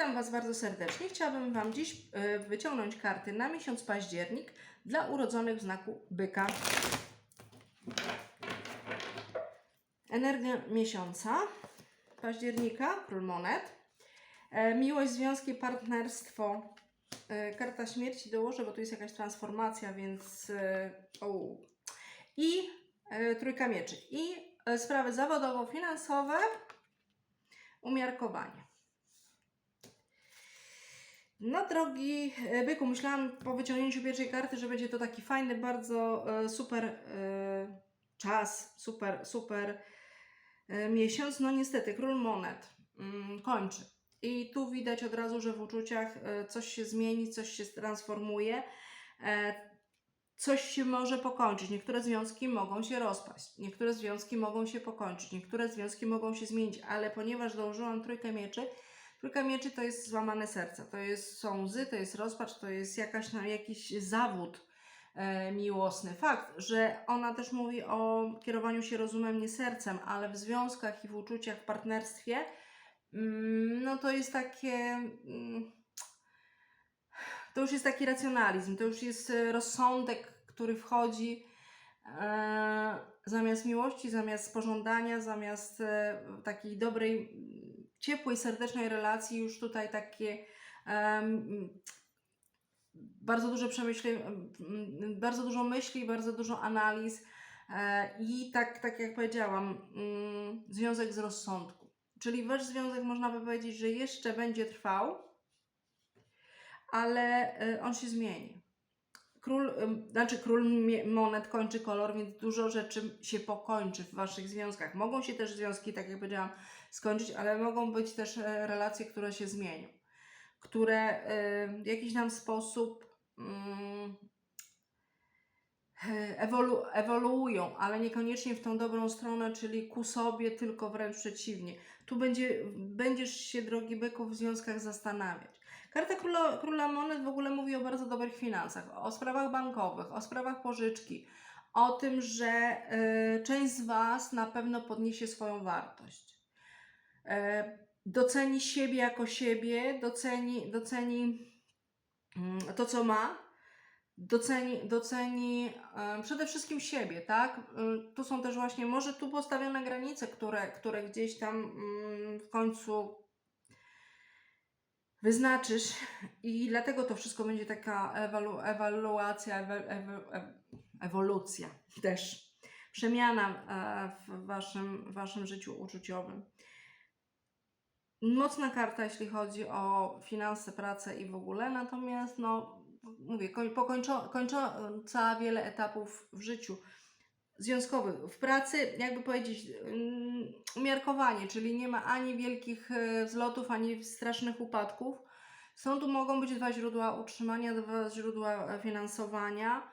Witam Was bardzo serdecznie. Chciałabym Wam dziś e, wyciągnąć karty na miesiąc październik dla urodzonych w znaku byka. Energia miesiąca października, król monet. E, Miłość, związki, partnerstwo. E, Karta śmierci dołożę, bo tu jest jakaś transformacja, więc. O. I trójka mieczy. I sprawy zawodowo-finansowe, umiarkowanie. No drogi e, byku, myślałam po wyciągnięciu pierwszej karty, że będzie to taki fajny, bardzo e, super e, czas, super, super miesiąc. No niestety, król monet mm, kończy. I tu widać od razu, że w uczuciach coś się zmieni, coś się transformuje, coś się może pokończyć. Niektóre związki mogą się rozpaść, niektóre związki mogą się pokończyć, niektóre związki mogą się zmienić, ale ponieważ dołożyłam trójkę mieczy, Trójka mieczy to jest złamane serce, to jest, są łzy, to jest rozpacz, to jest jakaś, no, jakiś zawód e, miłosny. Fakt, że ona też mówi o kierowaniu się rozumem, nie sercem, ale w związkach i w uczuciach, w partnerstwie, mm, no to jest takie... Mm, to już jest taki racjonalizm, to już jest rozsądek, który wchodzi e, zamiast miłości, zamiast pożądania, zamiast e, takiej dobrej, ciepłej, serdecznej relacji, już tutaj takie em, bardzo dużo przemyśleń, mm, bardzo dużo myśli, bardzo dużo analiz e, i tak, tak jak powiedziałam, mm, związek z rozsądku. Czyli wasz związek można by powiedzieć, że jeszcze będzie trwał, ale e, on się zmieni. Król, znaczy król monet kończy kolor, więc dużo rzeczy się pokończy w waszych związkach. Mogą się też związki, tak jak powiedziałam, skończyć, ale mogą być też e, relacje, które się zmienią, które w jakiś tam sposób mm, ewolu, ewoluują, ale niekoniecznie w tą dobrą stronę, czyli ku sobie, tylko wręcz przeciwnie. Tu będzie, będziesz się, drogi byku, w związkach zastanawiać. Karta króla, króla Monet w ogóle mówi o bardzo dobrych finansach, o sprawach bankowych, o sprawach pożyczki, o tym, że y, część z Was na pewno podniesie swoją wartość. E, doceni siebie jako siebie, doceni, doceni mm, to, co ma, doceni, doceni przede wszystkim siebie, tak? Tu są też właśnie, może tu postawione granice, które, które gdzieś tam mm, w końcu wyznaczysz i dlatego to wszystko będzie taka ewalu, ewaluacja, ewolucja też, przemiana e, w waszym, waszym życiu uczuciowym. Mocna karta, jeśli chodzi o finanse, pracę i w ogóle, natomiast no, mówię, koń, pokończo, kończąca wiele etapów w życiu związkowych. W pracy, jakby powiedzieć, mm, umiarkowanie, czyli nie ma ani wielkich e, wzlotów, ani strasznych upadków. Są tu mogą być dwa źródła utrzymania, dwa źródła e, finansowania.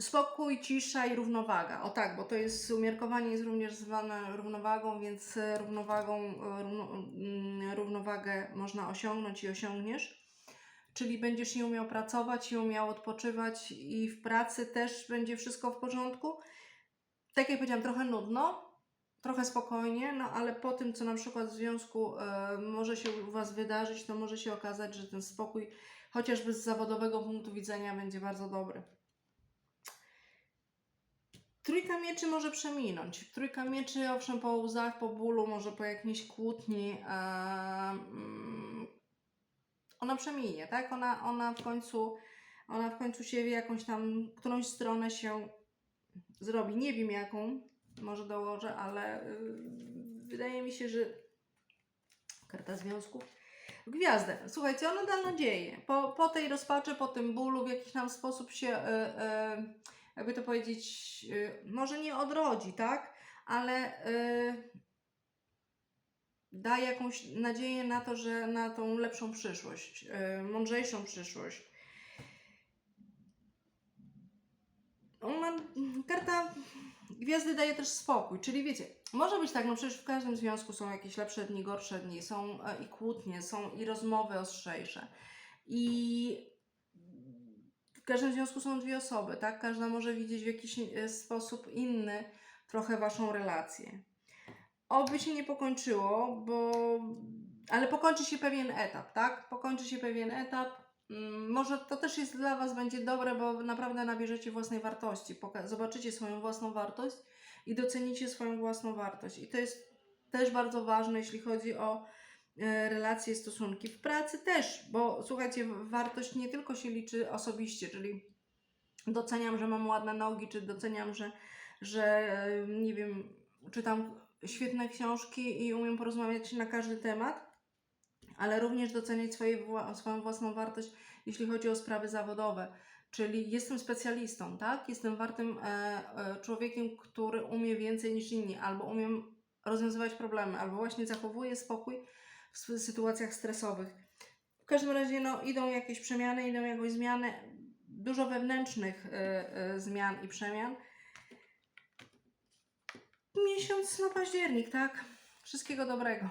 Spokój, cisza i równowaga. O tak, bo to jest umiarkowanie jest również zwane równowagą, więc e, równowagą, e, równo, mm, równowagę można osiągnąć i osiągniesz. Czyli będziesz i umiał pracować, i umiał odpoczywać, i w pracy też będzie wszystko w porządku. Tak jak powiedziałam, trochę nudno, trochę spokojnie, no ale po tym, co na przykład w związku e, może się u Was wydarzyć, to może się okazać, że ten spokój, chociażby z zawodowego punktu widzenia, będzie bardzo dobry. Trójka mieczy może przeminąć. Trójka mieczy, owszem, po łzach, po bólu, może po jakiejś kłótni. e, mm, ona przeminie, tak? Ona, ona w końcu ona w końcu się jakąś tam, którąś stronę się zrobi. Nie wiem jaką, może dołożę, ale yy, wydaje mi się, że karta związków. Gwiazdę. Słuchajcie, ona da nadzieję. Po, po tej rozpaczy, po tym bólu w jakiś tam sposób się, yy, yy, jakby to powiedzieć, yy, może nie odrodzi, tak? Ale yy, da jakąś nadzieję na to, że na tą lepszą przyszłość, yy, mądrzejszą przyszłość. Ona, karta gwiazdy daje też spokój, czyli wiecie, może być tak, no przecież w każdym związku są jakieś lepsze dni, gorsze dni, są e, i kłótnie, są i rozmowy ostrzejsze. I w każdym związku są dwie osoby, tak? Każda może widzieć w jakiś e, sposób inny trochę waszą relację. Oby się nie pokończyło, bo ale pokończy się pewien etap, tak? Pokończy się pewien etap. Mm, Może to też jest dla Was będzie dobre, bo naprawdę nabierzecie własnej wartości, zobaczycie swoją własną wartość i docenicie swoją własną wartość. I to jest też bardzo ważne, jeśli chodzi o e, relacje, stosunki w pracy też, bo słuchajcie, wartość nie tylko się liczy osobiście, czyli doceniam, że mam ładne nogi, czy doceniam, że, że e, nie wiem, czytam świetne książki i umiem porozmawiać na każdy temat, ale również doceniać swoje, swoją własną wartość, jeśli chodzi o sprawy zawodowe. Czyli jestem specjalistą, tak? Jestem wartym e, e, człowiekiem, który umie więcej niż inni, albo umiem rozwiązywać problemy, albo właśnie zachowuje spokój w sytuacjach stresowych. W każdym razie no, idą jakieś przemiany, idą jakieś zmiany, dużo wewnętrznych e, zmian i przemian. Miesiąc na październik, tak? Wszystkiego dobrego.